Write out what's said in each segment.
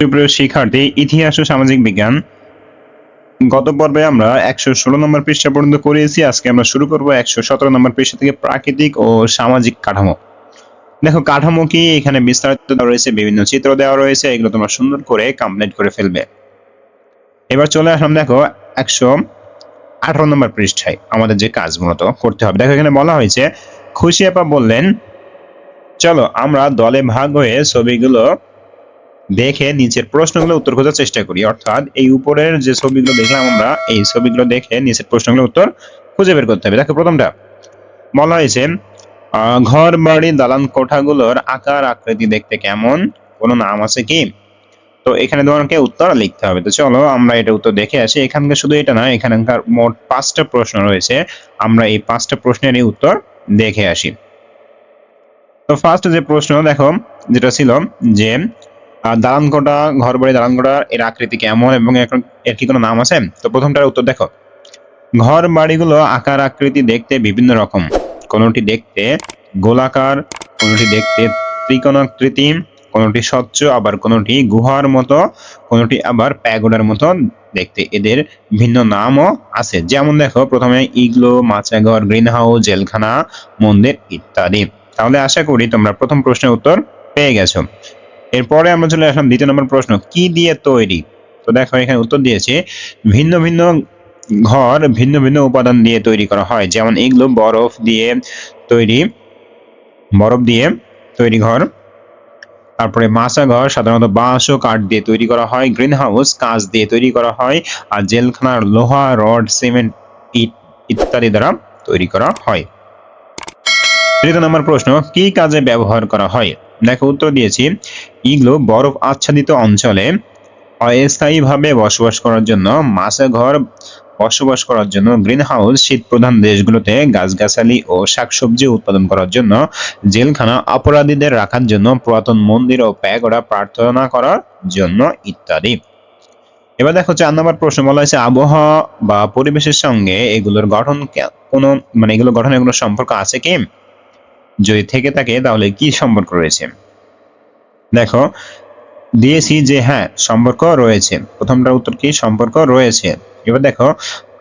সুপ্রিয় শিক্ষার্থী, ইতিহাস ও সামাজিক বিজ্ঞান। গত পর্বে আমরা একশো ষোলো নম্বর পৃষ্ঠা পর্যন্ত করিয়েছি। আজকে আমরা শুরু করব একশো সতেরো নম্বর পৃষ্ঠা থেকে প্রাকৃতিক ও সামাজিক কাঠামো। দেখো, কাঠামো কি? এখানে বিস্তারিত দেওয়া রয়েছে, বিভিন্ন চিত্র দেওয়া রয়েছে। এগুলো তোমরা সুন্দর করে কমপ্লিট করে ফেলবে। এবার চলে আসলাম, দেখো, একশো আঠারো নম্বর পৃষ্ঠায়। আমাদের যে কাজ মূলত করতে হবে। দেখো, এখানে বলা হয়েছে খুশি আপা বললেন, চলো, আমরা দলে ভাগ হয়ে ছবিগুলো দেখে নিচের প্রশ্নগুলো উত্তর খোঁজার চেষ্টা করি। অর্থাৎ এই উপরের যে ছবিগুলো দেখলাম আমরা, এই ছবিগুলো দেখে নিচের প্রশ্নগুলো উত্তর খুঁজে বের করতে হবে। দেখো প্রথমটা। বলা হয়েছে ঘর, বাড়ি, দালান কোঠাগুলোর আকার, আকৃতি দেখতে কেমন? কোনো নাম আছে কি? তো এখানে তোমাকে উত্তর লিখতে হবে। তো চলো আমরা এটা উত্তর দেখে আসি। এখানকার শুধু এটা না এখানকার মোট পাঁচটা প্রশ্ন রয়েছে। আমরা এই পাঁচটা প্রশ্নেরই উত্তর দেখে আসি। তো ফার্স্ট যে প্রশ্ন, দেখো, যেটা ছিল যে আহ, দালান কোঠা ঘর বাড়ি দালান কোঠা এর আকৃতি কেমন এবং এখন এর কি কোনো নাম আছে? তো প্রথমটার উত্তর দেখো। ঘর বাড়িগুলো আকার আকৃতি দেখতে বিভিন্ন রকম। কোনোটি দেখতে গোলাকার কোনোটি দেখতে ত্রিকোণাকৃতি কোনোটি স্বচ্ছ আবার কোনোটি গুহার মতো কোনোটি আবার প্যাগোডার মতো দেখতে। এদের ভিন্ন নামও আছে। যেমন দেখো প্রথমে ইগলো মাচাঘর গ্রিন হাউস জেলখানা মন্দির ইত্যাদি। তাহলে আশা করি তোমরা প্রথম প্রশ্নের উত্তর পেয়ে গেছো। এরপরে আমরা চলে আসলাম দ্বিতীয় নম্বর প্রশ্ন, কি দিয়ে তৈরি? তো দেখো, এখানে উত্তর দিয়েছে, ভিন্ন ভিন্ন ঘর ভিন্ন ভিন্ন উপাদান দিয়ে তৈরি করা হয়। যেমন এগুলো বরফ দিয়ে তৈরি, বরফ দিয়ে তৈরি ঘর। তারপরে মাছা ঘর, সাধারণত বাঁশ ও কাঠ দিয়ে তৈরি করা হয়। গ্রিন হাউস কাঁচ দিয়ে তৈরি করা হয়। আর জেলখানার লোহা, রড, সিমেন্ট ইট ইত্যাদি দ্বারা তৈরি করা হয়। তৃতীয় নম্বর প্রশ্ন, কি কাজে ব্যবহার করা হয়? দেখো উত্তর দিয়েছি। ইগলো বরফ আচ্ছাদিত অঞ্চলে অস্থায়ীভাবে বসবাস করার জন্য মাছা ঘর বসবাস করার জন্য গ্রিন হাউস শীত প্রধান দেশগুলোতে গাছগাছালি ও শাকসবজি উৎপাদন করার জন্য, জেলখানা অপরাধীদের রাখার জন্য, পুরাতন মন্দির ও প্যাগোডা প্রার্থনা করার জন্য ইত্যাদি। এবার দেখো চার নম্বর প্রশ্ন, বলা হয়েছে আবহাওয়া বা পরিবেশের সঙ্গে এগুলোর গঠন কোনো মানে এগুলো গঠনের কোনো সম্পর্ক আছে কি? যদি থেকে থাকে, তাহলে কি সম্পর্ক রয়েছে? দেখো, দিয়েছি যে হ্যাঁ সম্পর্ক রয়েছে। প্রথমটা উত্তর কি? সম্পর্ক রয়েছে। এবার দেখো,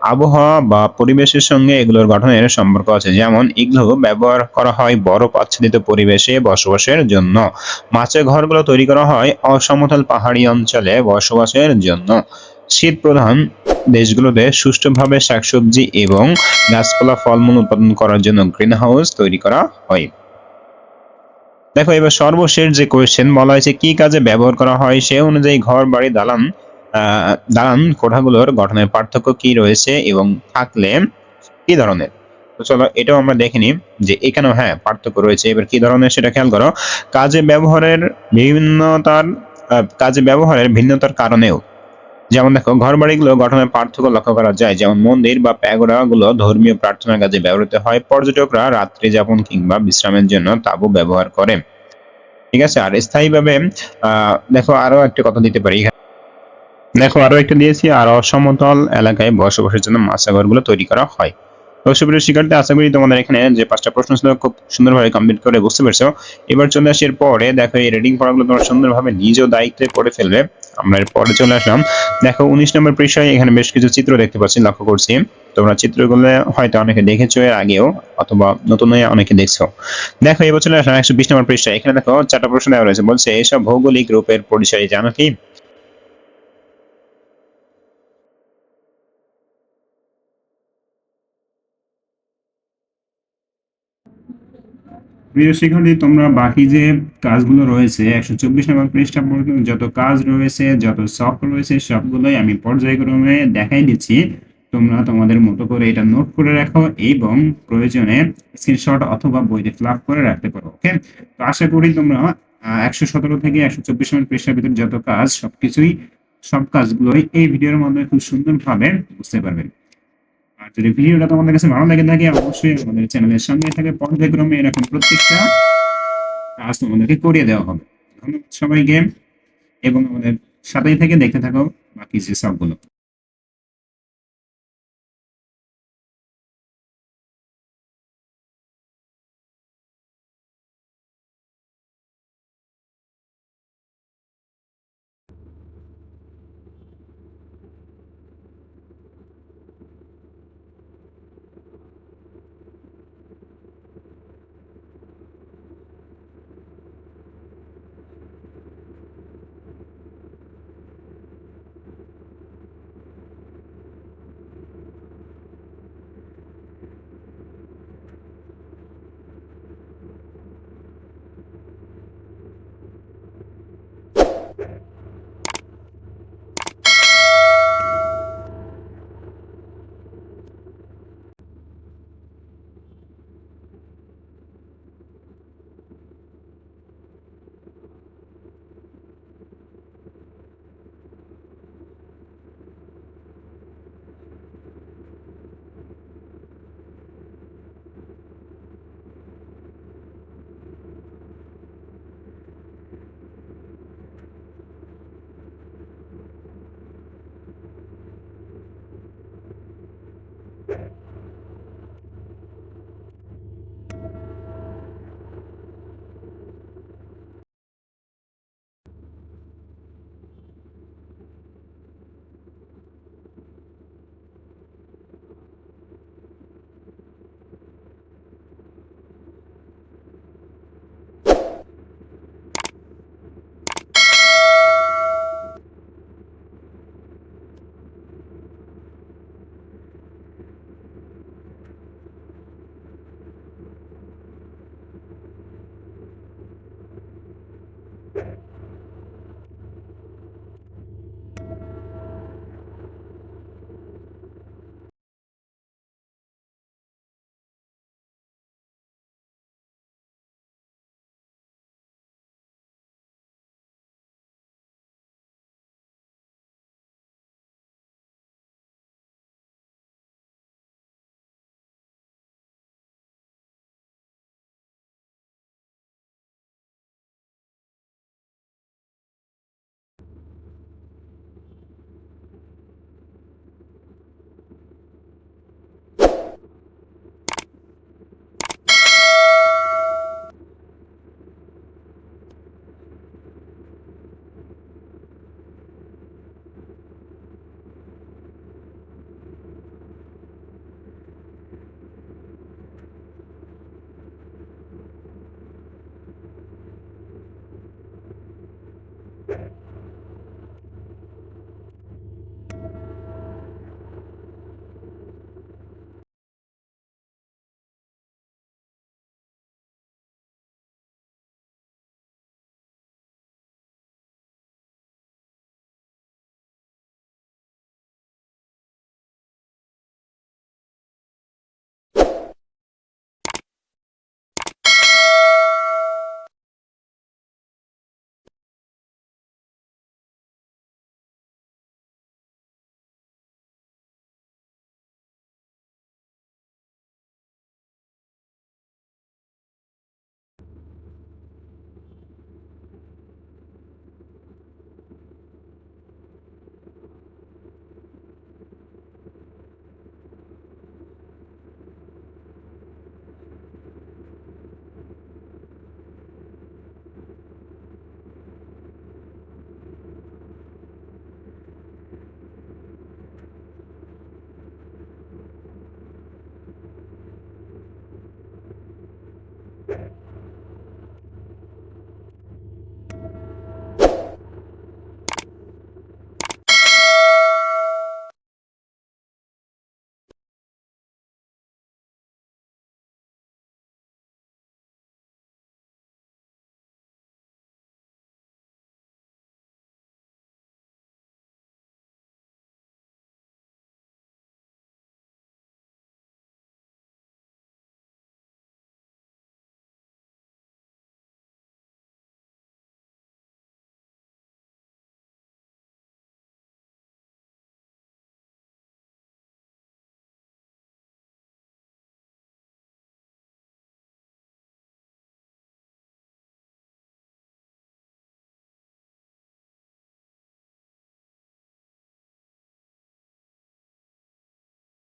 আবহাওয়া বা পরিবেশের সঙ্গে এগুলোর গঠনের সম্পর্ক আছে। যেমন এগুলো ব্যবহার করা হয় বরফ আচ্ছাদিত পরিবেশে বসবাসের জন্য। মাছের ঘরগুলো তৈরি করা হয় অসমতল পাহাড়ি অঞ্চলে বসবাসের জন্য। শীত প্রধান দেশগুলোতে সুষ্ঠুভাবে শাকসবজি এবং গাছপালা, ফলমূল উৎপাদন করার জন্য গ্রিন হাউস তৈরি করা হয়। দেখো, এবার সর্বশেষ যে কোয়েশ্চেন বলা হয়েছে, কি কাজে ব্যবহার করা হয়? সে অনুযায়ী ঘর, বাড়ি, দালান দালান কোঠাগুলোর গঠনের পার্থক্য কি রয়েছে এবং থাকলে কি ধরনের? চলো, এটাও আমরা দেখে নিই যে এখানেও হ্যাঁ পার্থক্য রয়েছে। এবার কি ধরনের সেটা খেয়াল করো। কাজে ব্যবহারের বিভিন্নতার কাজে ব্যবহারের ভিন্নতার কারণেও যেমন দেখো ঘর বাড়িগুলো গঠনের পার্থক্য লক্ষ্য করা যায়। যেমন মন্দির বা প্যাগোডা গুলো ধর্মীয় প্রার্থনার কাজে ব্যবহৃত হয়। পর্যটকরা রাত্রি যাপন কিংবা বিশ্রামের জন্য তাঁবু ব্যবহার করে। ঠিক আছে, আর স্থায়ীভাবে দেখো আরও একটা কথা দিতে পারি। দেখো, আরও একটা দিয়েছি, আর অসমতল এলাকায় বসবাসের জন্য মাছাঘরগুলো তৈরি করা হয়। সুপ্রিয় শিক্ষার্থী, আশা করি তোমাদের এখানে যে পাঁচটা প্রশ্ন ছিল খুব সুন্দরভাবে কমপ্লিট করে বুঝতে পেরেছ। এবার চলে আসি এর পরে। দেখো, এই রিডিং পড়াগুলো তোমরা সুন্দরভাবে নিজেও দায়িত্বে পড়ে ফেলবে। আমরা পরে চলে আসলাম। দেখো, উনিশ নম্বর পৃষ্ঠায় এখানে বেশ কিছু চিত্র দেখতে পাচ্ছি, লক্ষ্য করছি। তোমরা চিত্রগুলো হয়তো অনেকে দেখেছ এর আগেও, অথবা নতুন হয়ে অনেকে দেখছ। দেখো এবছর বছর আসলাম একশো বিশ নম্বর পৃষ্ঠায়। এখানে দেখো, চারটা প্রশ্ন দেওয়া রয়েছে। বলছে, এসব ভৌগোলিক রূপের পরিচয় জানো কি? প্রিয় শিক্ষার্থী, তোমরা বাকি যে কাজগুলো রয়েছে, একশো চব্বিশ নম্বর পৃষ্ঠা পর্যন্ত যত কাজ রয়েছে, যত সফট রয়েছে, সবগুলোই আমি পর্যায়ক্রমে দেখাই দিচ্ছি। তোমরা তোমাদের মতো করে এটা নোট করে রাখো এবং প্রয়োজনে স্ক্রিনশট অথবা বইতে ফ্লাপ করে রাখতে পারো ওকে তো আশা করি তোমরা একশো সতেরো থেকে একশো চব্বিশ নম্বর পৃষ্ঠার ভিতরে যত কাজ, সবকিছুই, সব কাজগুলোই এই ভিডিওর মাধ্যমে খুব সুন্দরভাবে বুঝতে পারবে। যদি ভিডিওটা তোমাদের কাছে ভালো লাগে থাকে, অবশ্যই আমাদের চ্যানেলের সঙ্গে থাকে পর্যায়ক্রমে এরকম প্রত্যেকটা কাজ তোমাদেরকে করিয়ে দেওয়া হবে। ধন্যবাদ সবাইকে, এবং আমাদের সাথেই থেকে দেখতে থাকো বাকি যে সবগুলো।